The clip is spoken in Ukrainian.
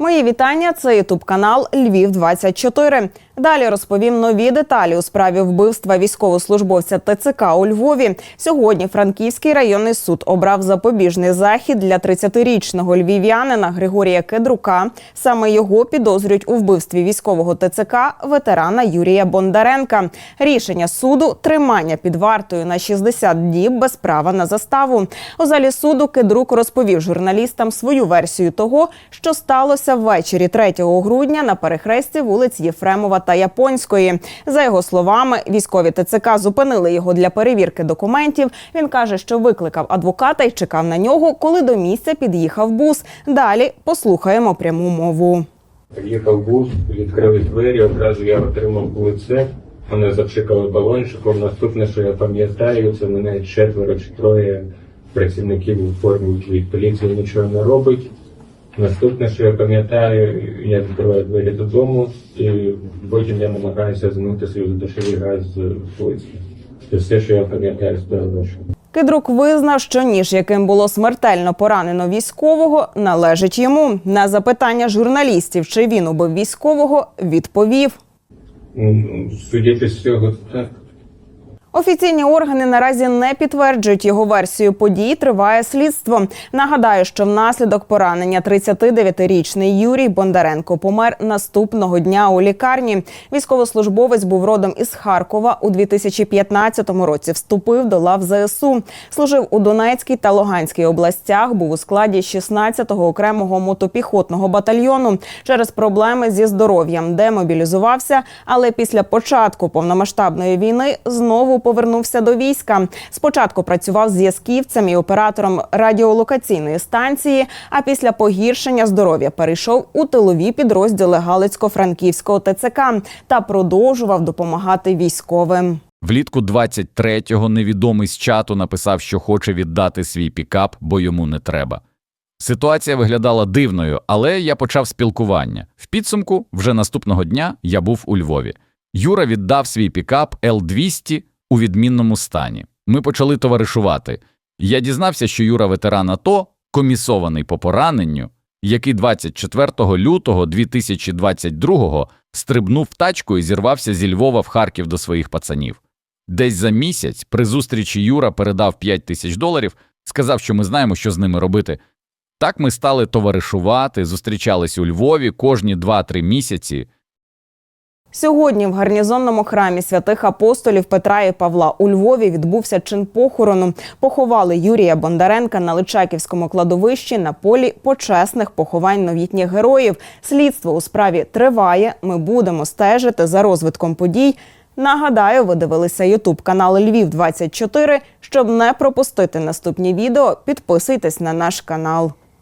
Мої вітання. Це ютуб канал Львів 24 Далі розповім нові деталі у справі вбивства військовослужбовця ТЦК у Львові. Сьогодні Франківський районний суд обрав запобіжний захід для 30-річного львів'янина Григорія Кедрука. Саме його підозрюють у вбивстві військового ТЦК ветерана Юрія Бондаренка. Рішення суду тримання під вартою на 60 діб без права на заставу. У залі суду Кедрук розповів журналістам свою версію того, що сталося ввечері 3 грудня на перехресті вулиць Єфремова та Японської. За його словами, військові ТЦК зупинили його для перевірки документів. Він каже, що викликав адвоката і чекав на нього, коли до місця під'їхав бус. Далі послухаємо пряму мову. Приїхав бус, відкрили двері, одразу я отримав лице. Мене запшикали балончиком. Наступне, що я пам'ятаю, це мене четверо чи троє працівників у формі поліції нічого не робить. Наступне, що я пам'ятаю, я відкриваю двері додому і потім я намагаюся змити свій душовий газ з вулиці. Це все, що я пам'ятаю з вечора. Кидрук визнав, що ніж, яким було смертельно поранено військового, належить йому. На запитання журналістів, чи він убив військового, відповів. Ну, Судячи з цього, так. Офіційні органи наразі не підтверджують його версію подій. Триває слідство. Нагадаю, що внаслідок поранення 39-річний Юрій Бондаренко помер наступного дня у лікарні. Військовослужбовець був родом із Харкова. У 2015 році вступив до лав ЗСУ. Служив у Донецькій та Луганській областях. Був у складі 16-го окремого мотопіхотного батальйону. Через проблеми зі здоров'ям демобілізувався, але після початку повномасштабної війни знову повернувся до війська. Спочатку працював зв'язківцем і оператором радіолокаційної станції. А після погіршення здоров'я перейшов у тилові підрозділи Галицько-Франківського ТЦК та продовжував допомагати військовим. Влітку 23-го невідомий з чату написав, що хоче віддати свій пікап, бо йому не треба. Ситуація виглядала дивною, але я почав спілкування. В підсумку, вже наступного дня я був у Львові. Юра віддав свій пікап Л-200 у відмінному стані. Ми почали товаришувати. Я дізнався, що Юра ветеран АТО, комісований по пораненню, який 24 лютого 2022-го стрибнув тачку і зірвався зі Львова в Харків до своїх пацанів. Десь за місяць при зустрічі Юра передав 5 тисяч доларів, сказав, що ми знаємо, що з ними робити. Так ми стали товаришувати, зустрічались у Львові кожні 2-3 місяці. Сьогодні в гарнізонному храмі святих апостолів Петра і Павла у Львові відбувся чин похорону. Поховали Юрія Бондаренка на Личаківському кладовищі на полі почесних поховань новітніх героїв. Слідство у справі триває. Ми будемо стежити за розвитком подій. Нагадаю, ви дивилися Ютуб канал Львів 24 Щоб не пропустити наступні відео, підписуйтесь на наш канал.